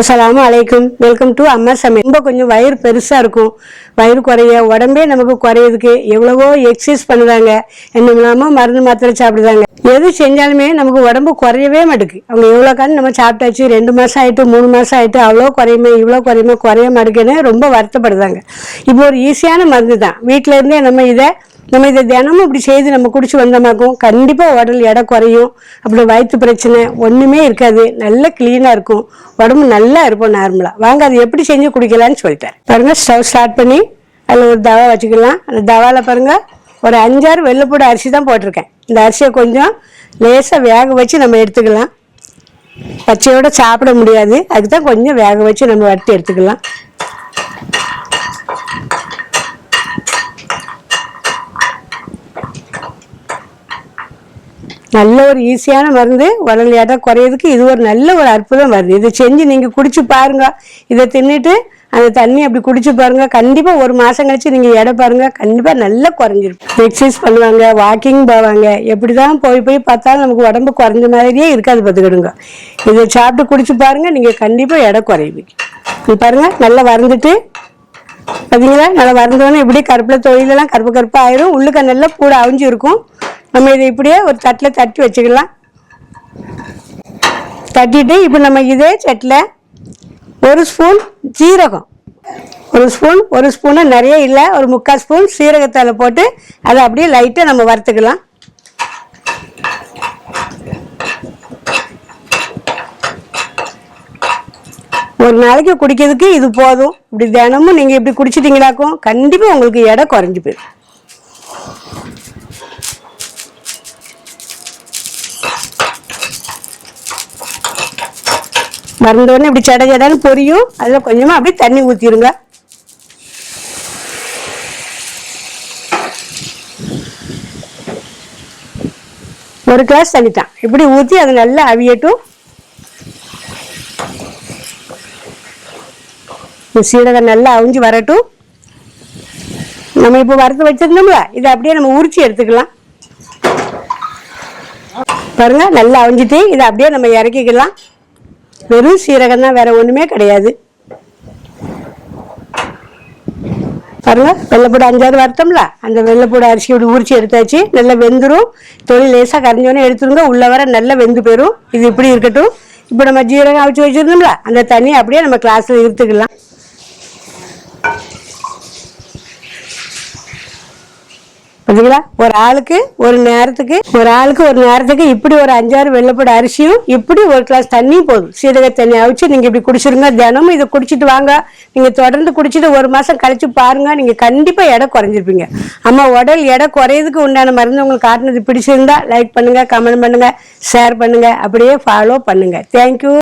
அஸ்லாம் அலைக்கும் welcome to அம்மா சமையல் ரொம்ப கொஞ்சம் வயிறு பெருசாக இருக்கும். வயிறு குறைய உடம்பே நமக்கு குறையிறதுக்கு எவ்வளவோ எக்ஸசைஸ் பண்ணுறாங்க. என்னமில்லாமல் மருந்து மாத்திரை சாப்பிடுறாங்க. எது செஞ்சாலுமே நமக்கு உடம்பு குறையவே மாட்டேக்கு. அவங்க எவ்வளோ காலம் நம்ம சாப்பிட்டாச்சு ரெண்டு மாதம் ஆகிட்டு மூணு மாதம் ஆகிட்டு அவ்வளோ குறையுமே இவ்வளோ குறையுமே குறைய மாட்டேங்குன்னு ரொம்ப வருத்தப்படுறாங்க. இப்போ ஒரு ஈஸியான மருந்து தான் வீட்டில இருந்தே நம்ம இதை நம்ம இதை தினமும் இப்படி செய்து நம்ம குடிச்சு வந்தோமாக்கும் கண்டிப்பாக உடல் எடை குறையும். அப்புறம் வயிற்று பிரச்சனை ஒன்றுமே இருக்காது. நல்லா க்ளீனாக இருக்கும். உடம்பு நல்லா இருக்கும் நார்மலாக வாங்க அது எப்படி செஞ்சு குடிக்கலான்னு சொல்லிட்டார் பாருங்கள் ஸ்டவ் ஸ்டார்ட் பண்ணி அதில் ஒரு தவா வச்சுக்கலாம். அந்த தவாவில் பாருங்கள் ஒரு அஞ்சாறு வெள்ளைப்பூடு அரிசி தான் போட்டிருக்கேன். இந்த அரிசியை கொஞ்சம் லேசாக வேக வச்சு நம்ம எடுத்துக்கலாம். பச்சையோடு சாப்பிட முடியாது. அதுக்கு தான் கொஞ்சம் வேக வச்சு நம்ம வறுத்து எடுத்துக்கலாம். நல்ல ஒரு ஈஸியான மருந்து உடல் எடை குறையிறதுக்கு இது ஒரு நல்ல ஒரு அற்புதம் மருந்து. இதை செஞ்சு நீங்கள் குடிச்சு பாருங்க. இதை தின்னுட்டு அந்த தண்ணி அப்படி குடிச்சு பாருங்க. கண்டிப்பாக ஒரு மாதம் கழிச்சு நீங்கள் எடை பாருங்க. கண்டிப்பாக நல்லா குறைஞ்சிருக்கும். எக்ஸசைஸ் பண்ணுவாங்க வாக்கிங் போவாங்க. எப்படி தான் போய் போய் பார்த்தாலும் நமக்கு உடம்பு குறைஞ்ச மாதிரியே இருக்காது பார்த்துக்கிடுங்க. இதை சாப்பிட்டு குடிச்சு பாருங்க. நீங்கள் கண்டிப்பாக எடை குறைவீங்க. பாருங்க நல்லா வறந்துட்டு. பார்த்தீங்களா நல்லா வறந்தோன்னே இப்படி கருப்பில் தொழிலெல்லாம் கருப்பு கருப்பாக ஆயிரும். உள்ளுக்க நல்லா பூட அவிஞ்சு இருக்கும் நம்ம இதை இப்படியே ஒரு தட்டில் தட்டி வச்சுக்கலாம். தட்டிட்டு இப்போ நம்ம இதே சட்டில் ஒரு ஸ்பூன் சீரகம். ஒரு ஸ்பூன் ஒரு ஸ்பூனு நிறைய இல்லை ஒரு முக்கால் ஸ்பூன் சீரகத்தால் போட்டு அதை அப்படியே லைட்டாக நம்ம வறுத்துக்கலாம். ஒரு நாளைக்கு குடிக்கிறதுக்கு இது போதும். இப்படி தினமும் நீங்கள் இப்படி குடிச்சிட்டிங்களாக்கும் கண்டிப்பாக உங்களுக்கு எடை குறைஞ்சி போயிடும். மறந்தோடனே இப்படி சட சடன்னு பொரியும். அதில் கொஞ்சமாக அப்படியே தண்ணி ஊற்றிடுங்க ஒரு கிளாஸ் தண்ணி தான் இப்படி ஊற்றி அது நல்லா அவியட்டும். சீரகம் நல்லா அவிஞ்சு வரட்டும். நம்ம இப்போ வறுத்து வச்சிருந்தோம்ல இதை அப்படியே நம்ம உரிச்சு எடுத்துக்கலாம். பாருங்க நல்லா அவிஞ்சிட்டு இதை அப்படியே நம்ம இறக்கிக்கலாம். வெறும் சீரகம் தான் வேற ஒண்ணுமே கிடையாது. பாருங்க வெள்ளைப்பூடு அஞ்சாறு வறுத்தோம்ல அந்த வெள்ளைப்பூடு அரிசி இப்படி உரிச்சு எடுத்தாச்சு. நல்லா வெந்துரும். தொழில் லேசாக கரைஞ்சோன்னே எடுத்துருங்க. உள்ள வர நல்லா வெந்து போயிடும் இது இப்படி இருக்கட்டும். இப்போ நம்ம ஜீரகம் அவிச்சு வச்சிருந்தோம்ல அந்த தண்ணியை அப்படியே நம்ம கிளாஸ்ல இருத்துக்கலாம் பார்த்தீங்களா ஒரு ஆளுக்கு ஒரு நேரத்துக்கு ஒரு ஆளுக்கு ஒரு நேரத்துக்கு இப்படி ஒரு அஞ்சாறு வெள்ளப்பட அரிசியும் இப்படி ஒரு கிளாஸ் தண்ணியும் போதும். சீரக தண்ணி அவிச்சு நீங்க இப்படி குடிச்சிருங்க. தினமும் இதை குடிச்சிட்டு வாங்க. நீங்க தொடர்ந்து குடிச்சிட்டு ஒரு மாசம் கழிச்சு பாருங்க. நீங்க கண்டிப்பா எடை குறைஞ்சிருப்பீங்க. அம்மா உடல் எடை குறையதுக்கு உண்டான மருந்து உங்களுக்கு காட்டினது பிடிச்சிருந்தா லைக் பண்ணுங்க கமெண்ட் பண்ணுங்க ஷேர் பண்ணுங்க. அப்படியே ஃபாலோ பண்ணுங்க. தேங்க்யூ